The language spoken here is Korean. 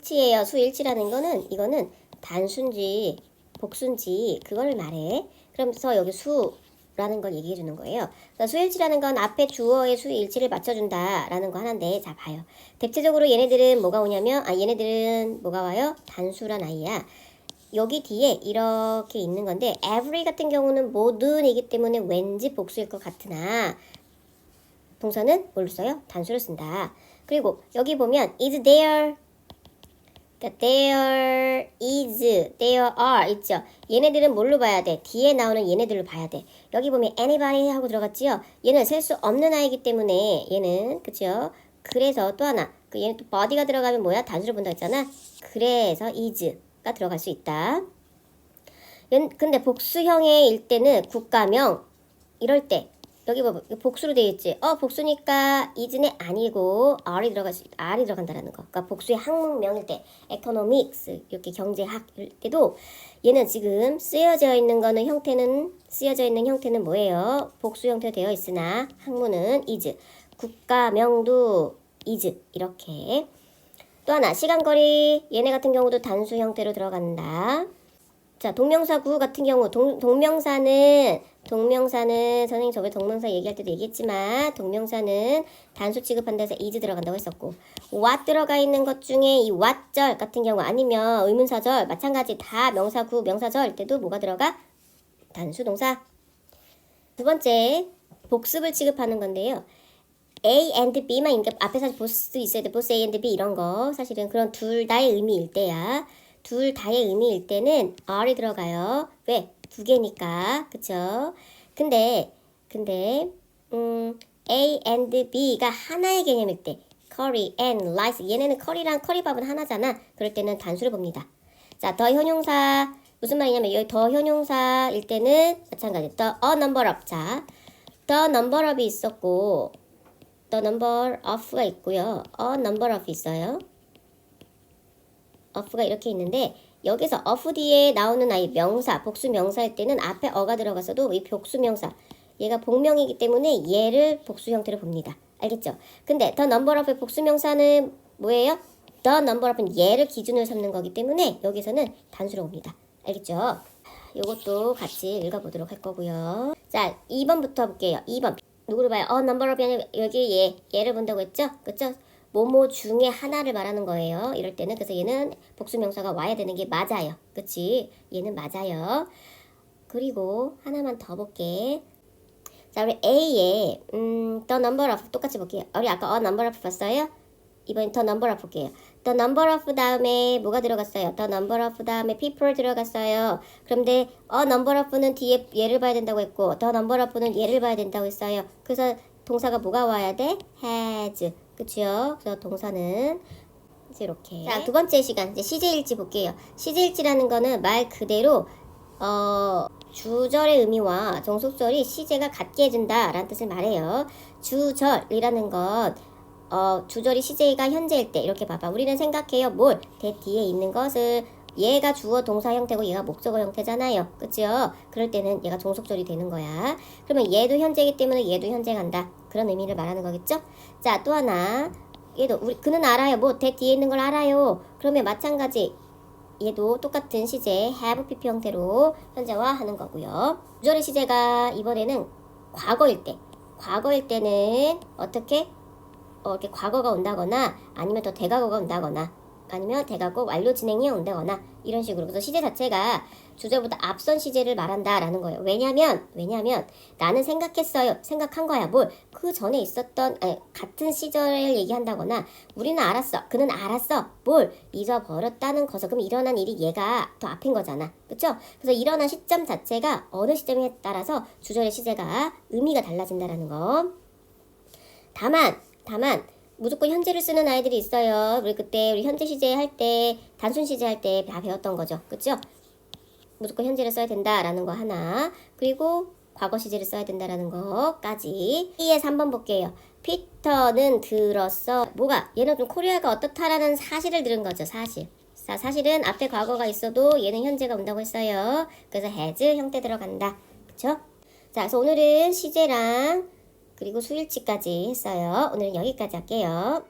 수일치예요. 수일치라는 거는 이거는 단순지, 복순지 그걸 말해. 그러면서 여기 수라는 걸 얘기해 주는 거예요. 수일치라는 건 앞에 주어의 수일치를 맞춰준다라는 거 하나인데 자 봐요. 대체적으로 얘네들은 뭐가 오냐면 아 얘네들은 뭐가 와요? 단수란 아이야. 여기 뒤에 이렇게 있는 건데 every 같은 경우는 모든이기 때문에 왠지 복수일 것 같으나 동사는 뭘로 써요? 단수를 쓴다. 그리고 여기 보면 is there there is, there are 있죠. 얘네들은 뭘로 봐야 돼? 뒤에 나오는 얘네들로 봐야 돼. 여기 보면 anybody 하고 들어갔지요. 얘는 셀 수 없는 아이기 때문에 얘는 그죠? 그래서 또 하나 그 얘는 또 body가 들어가면 뭐야? 단수를 본다 했잖아. 그래서 is가 들어갈 수 있다. 연- 근데 복수형의 때는 국가명 이럴 때 여기 이거 복수로 되어 있지? 어 복수니까 is는 아니고 are이 들어갈 수 are이 들어간다라는 거. 그러니까 복수의 학문명일 때 economics 이렇게 경제학 일 때도 얘는 지금 쓰여져 있는 거는 형태는 쓰여져 있는 형태는 뭐예요? 복수 형태로 되어 있으나 학문은 is. 국가명도 is. 이렇게. 또 하나 시간거리. 얘네 같은 경우도 단수 형태로 들어간다 자, 동명사 구 같은 경우 동, 동명사는 동명사는 선생님 저번에 동명사 얘기할 때도 얘기했지만 동명사는 단수 취급한다 해서 is 들어간다고 했었고 what 들어가 있는 것 중에 이 what절 같은 경우 아니면 의문사절 마찬가지 다 명사 구 명사절 때도 뭐가 들어가? 단수 동사 두 번째 복습을 취급하는 건데요. A and B만 있는 게 앞에 사실 보스 있어야 돼. 보스 A and B 이런 거 사실은 그런 둘 다의 의미일 때야. 둘 다의 의미일 때는 R이 들어가요. 왜? 두 개니까. 그쵸? 근데 근데 음 A and B가 하나의 개념일 때 curry and rice 얘네는 커리랑 커리밥은 하나잖아. 그럴 때는 단수를 봅니다. 자, 더 현용사 무슨 말이냐면 여기 더 현용사일 때는 마찬가지. the a number of 자, the number of이 있었고 the number of가 있고요. a number of 있어요. Of가 이렇게 있는데 여기서 of 뒤에 나오는 아이 명사, 복수 명사일 때는 앞에 어가 들어가서도 이 복수 명사 얘가 복명이기 때문에 얘를 복수 형태로 봅니다. 알겠죠? 근데 the number of의 복수 명사는 뭐예요? the number of은 얘를 기준으로 삼는 거기 때문에 여기서는 단수로 봅니다. 알겠죠? 요것도 같이 읽어보도록 할 거고요. 자, 2번부터 볼게요. 2번. 누구를 봐요? 어, of이 아니라 여기 얘, 얘를 본다고 했죠? 그쵸? 뭐뭐 중에 하나를 말하는 거예요. 이럴 때는 그래서 얘는 복수 명사가 와야 되는 게 맞아요. 그치? 얘는 맞아요. 그리고 하나만 더 볼게. 자, 우리 A에 음, the number of 똑같이 볼게요. 우리 아까 a number of 봤어요? 이번엔 the number of 볼게요. the number of 다음에 뭐가 들어갔어요? the number of 다음에 people 들어갔어요. 그런데 a number of는 뒤에 얘를 봐야 된다고 했고 the number of는 얘를 봐야 된다고 했어요. 그래서 동사가 뭐가 와야 돼? has. 그치요? 그래서 동사는 이렇게. 자, 두 번째 시간 이제 시제일지 볼게요. 시제일지라는 거는 말 그대로 어 주절의 의미와 종속절이 시제가 같게 해준다 라는 뜻을 말해요. 주절이라는 건 어, 주절이 시제가 현재일 때 이렇게 봐봐. 우리는 생각해요. 뭘? 대 뒤에 있는 것을 얘가 주어 동사 형태고 얘가 목적어 형태잖아요. 그치요? 그럴 때는 얘가 종속절이 되는 거야. 그러면 얘도 현재이기 때문에 얘도 현재 간다. 그런 의미를 말하는 거겠죠? 자, 또 하나. 얘도 우리 그는 알아요. 뭐 대 뒤에 있는 걸 알아요. 그러면 마찬가지 얘도 똑같은 시제 have pp 형태로 현재화 하는 거고요. 주절의 시제가 이번에는 과거일 때. 과거일 때는 어떻게 어, 이렇게 과거가 온다거나 아니면 더 대과거가 온다거나 아니면 대과거 완료 진행이 온다거나 이런 식으로 그래서 시제 자체가 주제보다 앞선 시제를 말한다라는 거예요. 왜냐면 왜냐면 나는 생각했어요. 생각한 거야. 뭘 그 전에 있었던 아니, 같은 시절을 얘기한다거나 우리는 알았어. 그는 알았어. 뭘 잊어버렸다는 거죠. 그럼 일어난 일이 얘가 더 앞인 거잖아. 그렇죠? 그래서 일어난 시점 자체가 어느 시점에 따라서 주절의 시제가 의미가 달라진다라는 거. 다만 다만 무조건 현재를 쓰는 아이들이 있어요. 우리 그때 우리 현재 시제 할 때 단순 시제 할 때 다 배웠던 거죠. 그쵸? 무조건 현재를 써야 된다라는 거 하나. 그리고 과거 시제를 써야 된다라는 거까지. 2에 3번 볼게요. 피터는 들었어. 뭐가? 얘는 좀 코리아가 어떻다라는 사실을 들은 거죠. 사실. 자, 사실은 앞에 과거가 있어도 얘는 현재가 온다고 했어요. 그래서 has 형태 들어간다. 그쵸? 자, 그래서 오늘은 시제랑 그리고 수일치까지 했어요. 오늘은 여기까지 할게요.